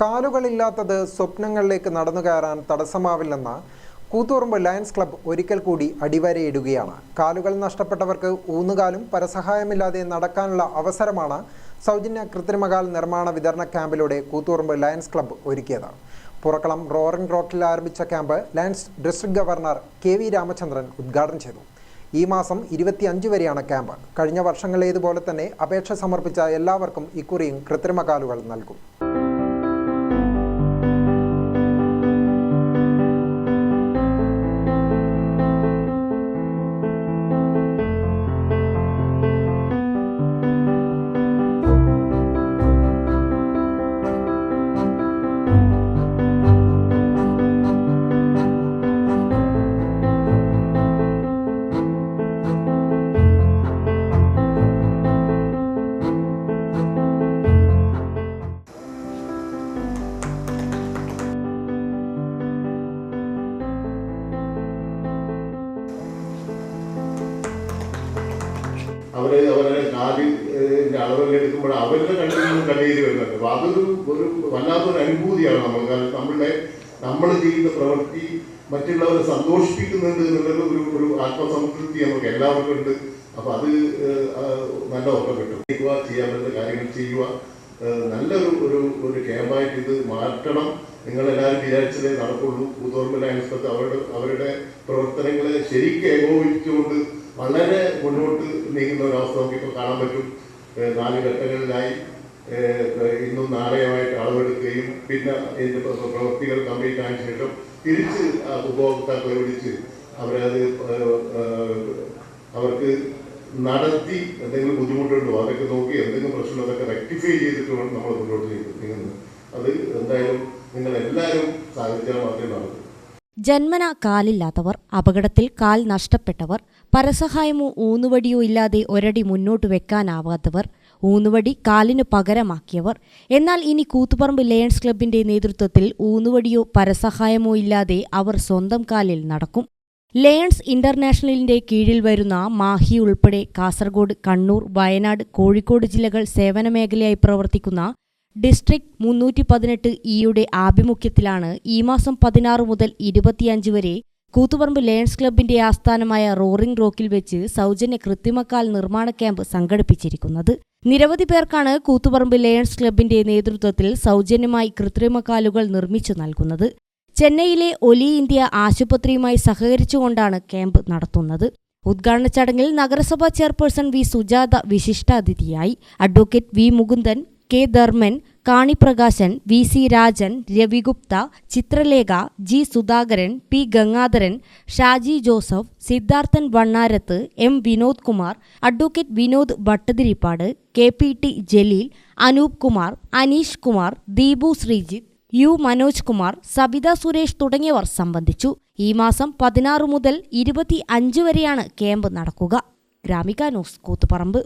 കാലുകളില്ലാത്തത് സ്വപ്നങ്ങളിലേക്ക് നടന്നു കയറാൻ തടസ്സമാവില്ലെന്ന് Koothuparamba lions club ഒരിക്കൽ കൂടി അടിവരയിടുകയാണ്. കാലുകൾ നഷ്ടപ്പെട്ടവർക്ക് ഊന്നുകാലും പരസഹായമില്ലാതെ നടക്കാനുള്ള അവസരമാണ് സൗജന്യ കൃത്രിമകാൽ നിർമ്മാണ വിതരണ ക്യാമ്പിലൂടെ കൂത്തുപറമ്പ് ലയൻസ് ക്ലബ്ബ് ഒരുക്കിയത്. പുറക്കളം റോറിംഗ് റോട്ടിൽ ആരംഭിച്ച camp lions district governor K V Ramachandran ഉദ്ഘാടനം ചെയ്തു. ഈ മാസം ഇരുപത്തിയഞ്ച് വരെയാണ് ക്യാമ്പ്. കഴിഞ്ഞ വർഷങ്ങളിലേതുപോലെ തന്നെ അപേക്ഷ സമർപ്പിച്ച എല്ലാവർക്കും ഇക്കുറിയും കൃത്രിമകാലുകൾ നൽകും. അവർ അവരുടെ കാലിന്റെ അളവെല്ലാം എടുക്കുമ്പോൾ അവരുടെ കണ്ണിൽ നിന്നും കണ്ണീര് വരുന്നുണ്ട്. അപ്പൊ അതൊരു ഒരു വല്ലാത്തൊരു അനുഭൂതിയാണ് നമ്മൾ കാരണം നമ്മളുടെ നമ്മൾ ചെയ്യുന്ന പ്രവൃത്തി മറ്റുള്ളവരെ സന്തോഷിപ്പിക്കുന്നുണ്ട് എന്നുള്ളത് ഒരു ഒരു ആത്മസംതൃപ്തി നമുക്ക് എല്ലാവർക്കും ഉണ്ട്. അപ്പൊ അത് നല്ല ഓർമ്മ കിട്ടും. ചെയ്യുക ചെയ്യാൻ പറ്റുന്ന കാര്യങ്ങൾ ചെയ്യുക നല്ലൊരു ഒരു ഒരു ക്യാമ്പായിട്ട് ഇത് മാറ്റണം. നിങ്ങൾ എല്ലാവരും വിചാരിച്ചതേ നടക്കുള്ളൂ. കൂത്തോർമ്മ ലയൻസ് അവരുടെ അവരുടെ പ്രവർത്തനങ്ങളെ ശരിക്കും ഏകോപിച്ചുകൊണ്ട് വളരെ മുന്നോട്ട് നീങ്ങുന്ന ഒരവസ്ഥ നമുക്കിപ്പോൾ കാണാൻ പറ്റും. നാല് ഘട്ടങ്ങളിലായി ഇന്നും നാളെയുമായിട്ട് അളവെടുക്കുകയും പിന്നെ ഇതിന്റെ പ്ര- പ്രവൃത്തികൾ കംപ്ലീറ്റ് ആയതിനു ശേഷം തിരിച്ച് ഉപഭോക്താക്കളെ വിളിച്ച് അവരത് അവർക്ക് നടത്തി എന്തെങ്കിലും ബുദ്ധിമുട്ടുണ്ടോ? അതൊക്കെ നോക്കി എന്തെങ്കിലും പ്രശ്നം അതൊക്കെ റെക്ടിഫൈ ചെയ്തിട്ട് വേണം നമ്മൾ മുന്നോട്ട് നീങ്ങ- നീങ്ങുന്നത് അത് എന്തായാലും നിങ്ങൾ എല്ലാവരും സാധിച്ചാൽ മാത്രമേ നടക്കൂ. ജന്മന കാലില്ലാത്തവർ അപകടത്തിൽ കാൽ നഷ്ടപ്പെട്ടവർ പരസഹായമോ ഊന്നുവടിയോ ഇല്ലാതെ ഒരടി മുന്നോട്ട് വെക്കാനാവാത്തവർ ഊന്നുവടി കാലിനു പകരമാക്കിയവർ എന്നാൽ ഇനി കൂത്തുപറമ്പ് ലയൺസ് ക്ലബിന്റെ നേതൃത്വത്തിൽ ഊന്നുവടിയോ പരസഹായമോ ഇല്ലാതെ അവർ സ്വന്തം കാലിൽ നടക്കും. ലയൺസ് ഇന്റർനാഷണലിന്റെ കീഴിൽ വരുന്ന മാഹി ഉൾപ്പെടെ കാസർഗോഡ് കണ്ണൂർ വയനാട് കോഴിക്കോട് ജില്ലകൾ സേവന മേഖലയായി പ്രവർത്തിക്കുന്ന ഡിസ്ട്രിക്ട് മുന്നൂറ്റി പതിനെട്ട് ഇയുടെ ആഭിമുഖ്യത്തിലാണ് ഈ മാസം പതിനാറ് മുതൽ ഇരുപത്തിയഞ്ച് വരെ കൂത്തുപറമ്പ് ലയൺസ് ക്ലബിന്റെ ആസ്ഥാനമായ റോറിംഗ് റോക്കിൽ വെച്ച് സൗജന്യ കൃത്രിമക്കാൽ നിർമ്മാണ ക്യാമ്പ് സംഘടിപ്പിച്ചിരിക്കുന്നത്. നിരവധി പേർക്കാണ് കൂത്തുപറമ്പ് ലയൺസ് ക്ലബിന്റെ നേതൃത്വത്തിൽ സൗജന്യമായി കൃത്രിമക്കാലുകൾ നിർമ്മിച്ചു നൽകുന്നത്. ചെന്നൈയിലെ ഒലി ഇന്ത്യ ആശുപത്രിയുമായി സഹകരിച്ചുകൊണ്ടാണ് ക്യാമ്പ് നടത്തുന്നത്. ഉദ്ഘാടന ചടങ്ങിൽ നഗരസഭാ chairperson V Sujatha വിശിഷ്ടാതിഥിയായി. Advocate V Mukundan K Dharman Kaniprakashan V C Rajan Ravigupta Chithralekha G Sudhakaran P Gangadharan Shaji Joseph Siddharthan Vannarath M Vinod Kumar advocate Vinod Bhattathiripad K P T Jaleel Anoop Kumar Aneesh Kumar Deepu Sreejith U Manoj Kumar Sabitha Suresh തുടങ്ങിയവർ സംബന്ധിച്ചു. ഈ മാസം പതിനാറ് മുതൽ ഇരുപത്തി അഞ്ച് വരെയാണ് camp നടക്കുക. ഗ്രാമിക ന്യൂസ് കൂത്തുപറമ്പ്.